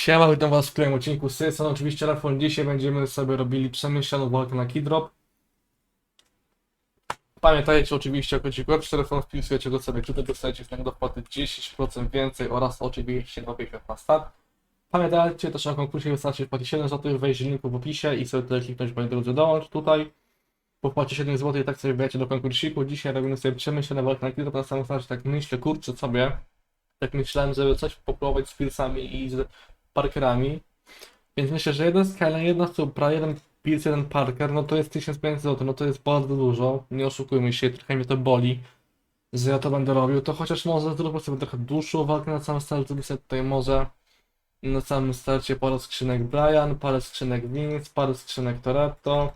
Siema, witam was w kolejnym odcinku z. Oczywiście telefon. Dzisiaj będziemy sobie robili przemyślaną walkę na keydrop. Pamiętajcie oczywiście o kodziku web telefon wpisujecie go sobie tutaj dostajecie znak do wpłaty 10% więcej oraz oczywiście 2,50 na start. Pamiętajcie też o konkursie wystarczy wpłacić 7 zł, wejść w linku w opisie i sobie tutaj kliknąć moi drodzy dołącz tutaj. Po wpłacie 7 zł i tak sobie wbijecie do konkursiku. Dzisiaj robimy sobie przemyślane walkę na keydrop na samym starcie tak myślę, kurczę sobie. Tak myślałem, żeby coś popróbować z Pilsami i z Parkerami. Więc myślę, że jeden Skyline, jedna Supra, jeden Pierce, jeden Parker, no to jest 1500 zł, no to jest bardzo dużo. Nie oszukujmy się, trochę mnie to boli, że ja to będę robił. To chociaż może zróbmy sobie trochę dłuższą walkę na samym starcie, zrobię tutaj może na samym starcie parę skrzynek Brian, parę skrzynek Vince, parę skrzynek Toretto.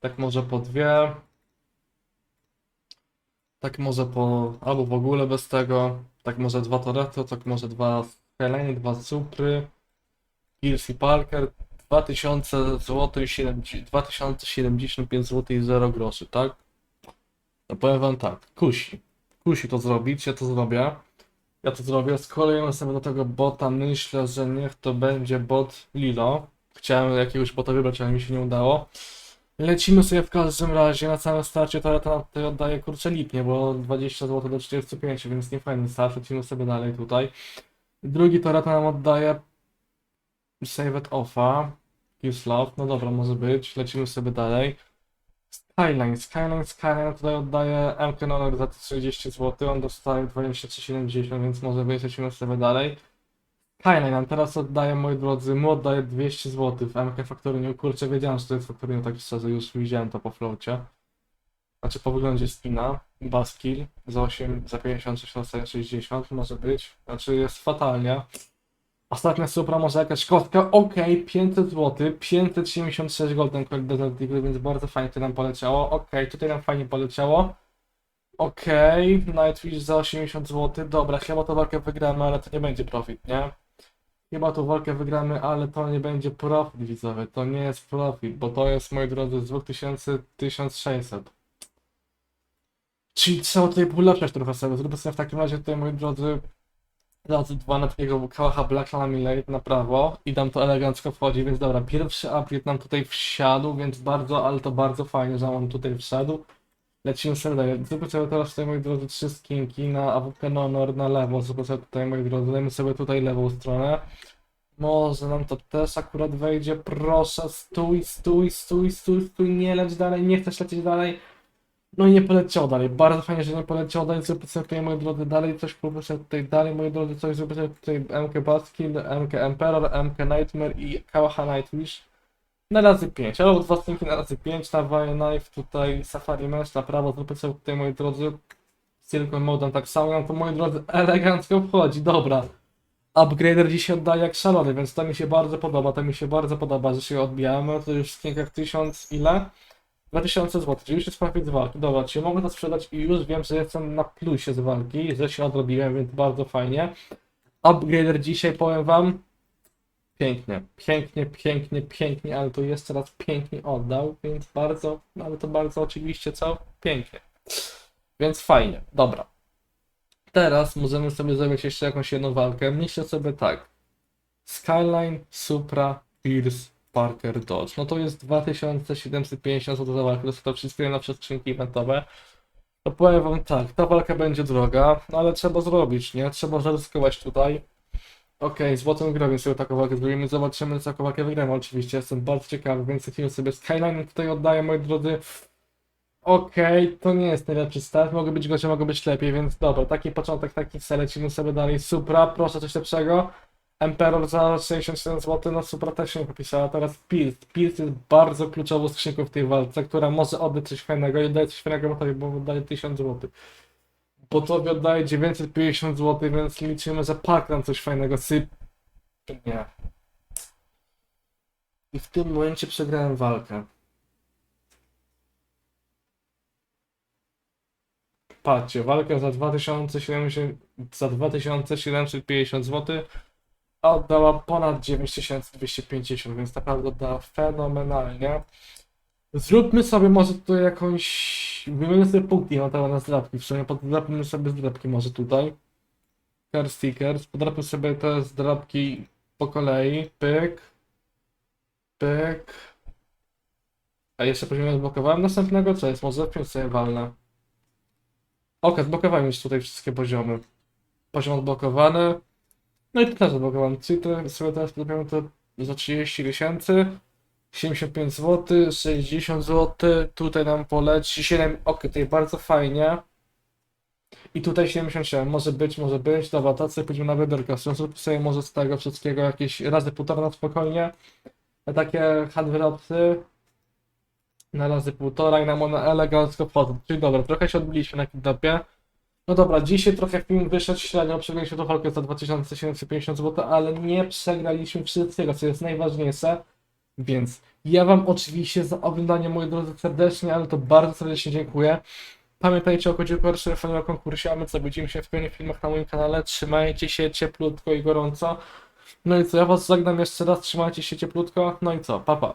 Tak może po dwie. Tak może po, albo w ogóle bez tego. Tak może dwa Toretto, tak może dwa Skyline, dwa Supry. I Parker 2000 zł i 70 2075 zł i 0 groszy, tak? No powiem wam tak, kusi. Kusi to zrobić, ja to zrobię. Ja to zrobię, skolejmy sobie do tego bota, myślę, że niech to będzie bot Lilo. Chciałem jakiegoś bota wybrać, ale mi się nie udało. Lecimy sobie w każdym razie, na całym starcie to ja tutaj oddaję kurczę lipnie, bo 20 zł do 45, więc nie fajny start, lecimy sobie dalej tutaj. Drugi to nam oddaje Save it offa. Use love. No dobra, może być. Lecimy sobie dalej. Skyline. Skyline, Skyline tutaj oddaje MK Nonor za 30 zł. On dostaje 23,70, więc może być. Lecimy sobie dalej. Skyline teraz oddaje, moi drodzy, mu oddaje 200 zł w MK Factory. Kurczę, wiedziałem, że to jest Factory, tak szczerze, już widziałem to po flocie. Znaczy po wyglądzie spina. Baskill za 8, za 56 dostaje 60, może być. Znaczy jest fatalnie. Ostatnia supra może jakaś kostka, ok, 500 zł, 576 golden coin Desert Eagle, więc bardzo fajnie to nam poleciało, ok, tutaj nam fajnie poleciało, ok, Nightwish za 80 zł, dobra, chyba tą walkę wygramy, ale to nie będzie profit, nie? Chyba tą walkę wygramy, ale to nie będzie profit widzowie, to nie jest profit, bo to jest, moi drodzy, z 2000 1600. Czyli trzeba tutaj ulepszać trochę sobie, zróbmy sobie w takim razie tutaj, moi drodzy, razy dwa na takiego kałacha Black Laminate na prawo i tam to elegancko wchodzi, więc dobra, pierwszy upgrade nam tutaj wsiadł, więc bardzo, ale to bardzo fajnie, że on tutaj wszedł. Lecimy sobie. Zróbmy sobie teraz tutaj, moi drodzy, trzy skinki na AWP Nonor na lewo, zróbmy tutaj, moi drodzy, dajmy sobie tutaj lewą stronę. Może nam to też akurat wejdzie, proszę, stój, stój, stój, stój, stój, nie leć dalej, nie chcesz lecieć dalej. No i nie poleciał dalej. Bardzo fajnie, że nie poleciał dalej. Zróbmy sobie tutaj, moi drodzy, dalej coś, próbuję sobie tutaj dalej, moi drodzy, coś. Zróbmy sobie tutaj MK Baskill, MK Emperor, MK Nightmare i Kałacha Nightwish. Na razy 5, albo dwa stinki na razy 5, na Knife, tutaj Safari Mesh na prawo, zróbmy sobie tutaj, moi drodzy, Silicon Modem tak samo, nam to, moi drodzy, elegancko wchodzi, dobra. Upgrader dzisiaj oddaje jak szalony, więc to mi się bardzo podoba, to mi się bardzo podoba, że się odbijamy, to już w skinkach 1000 ile? 2000 zł, czyli już jest profit z walki. Dobra, czyli mogę to sprzedać i już wiem, że jestem na plusie z walki, że się odrobiłem, więc bardzo fajnie. Upgrader dzisiaj powiem wam. Pięknie, pięknie, pięknie, pięknie, ale to jeszcze raz pięknie oddał, więc bardzo, no ale to bardzo oczywiście co? Pięknie. Więc fajnie, dobra. Teraz możemy sobie zrobić jeszcze jakąś jedną walkę. Myślę sobie tak. Skyline, Supra, Pierce, Parker Dodge. No to jest 2750 zł za walkę, to wszystkie najnowsze skrzynki eventowe. To powiem wam tak, ta walka będzie droga, no ale trzeba zrobić, nie? Trzeba zaryzykować tutaj. Okej, złotym grobiem sobie taką walkę zrobimy, zobaczymy co walkę wygramy oczywiście, jestem bardzo ciekawy, więc lecimy sobie Skyline tutaj oddaję, moi drodzy. Okej, to nie jest najlepszy start, mogę być gorzej, mogę być lepiej, więc dobra, taki początek, taki cel, lecimy sobie dalej. Supra, proszę coś lepszego. Emperor za 67 zł, no Supra też się nie popisała. Teraz Pierce. Pierce jest bardzo kluczową skrzynką w tej walce, która może oddać coś fajnego i oddaje coś fajnego, bo bo oddaje 1000 zł. Bo tobie oddaje 950 zł, więc liczymy, że pak nam coś fajnego syp. Nie. I w tym momencie przegrałem walkę. Patrzcie, walkę za 2700, za 2750 zł oddała ponad 9250, więc naprawdę oddała fenomenalnie. Zróbmy sobie może tutaj jakąś... Wymienimy sobie punkty na temat na zdrabki, przynajmniej podrapmy sobie zdrabki może tutaj. Car stickers, podrapmy sobie te zdrabki po kolei, pyk, pyk. A jeszcze poziom odblokowałem następnego, co jest? Może piąć sobie walnę. Ok, zblokowałem już tutaj wszystkie poziomy. Poziom odblokowany. No i to też odblokowałem. Czyli sobie teraz zrobimy to za 30 tysięcy. 75 zł, 60 zł, tutaj nam poleci 7, ok, tutaj bardzo fajnie. I tutaj 77, może być, może być, dobra, sobie pójdziemy na wybiórkę, zrób sobie może z tego wszystkiego jakieś razy półtora na spokojnie. A takie handwropsy na razy półtora i nam one elegancko wchodzą. Czyli dobra, trochę się odbiliśmy na kidnapie. No dobra, dzisiaj trochę film wyszedł średnio, przegraliśmy tą walkę za 2750 zł, ale nie przegraliśmy wszystkiego, co jest najważniejsze. Więc ja Wam oczywiście za oglądanie, moi drodzy, serdecznie, ale to bardzo serdecznie dziękuję. Pamiętajcie o kodzie pierwszy o konkursie, a my co widzimy się w kolejnych filmach na moim kanale. Trzymajcie się cieplutko i gorąco. No i co, ja Was żegnam jeszcze raz, trzymajcie się cieplutko. No i co, papa. Pa.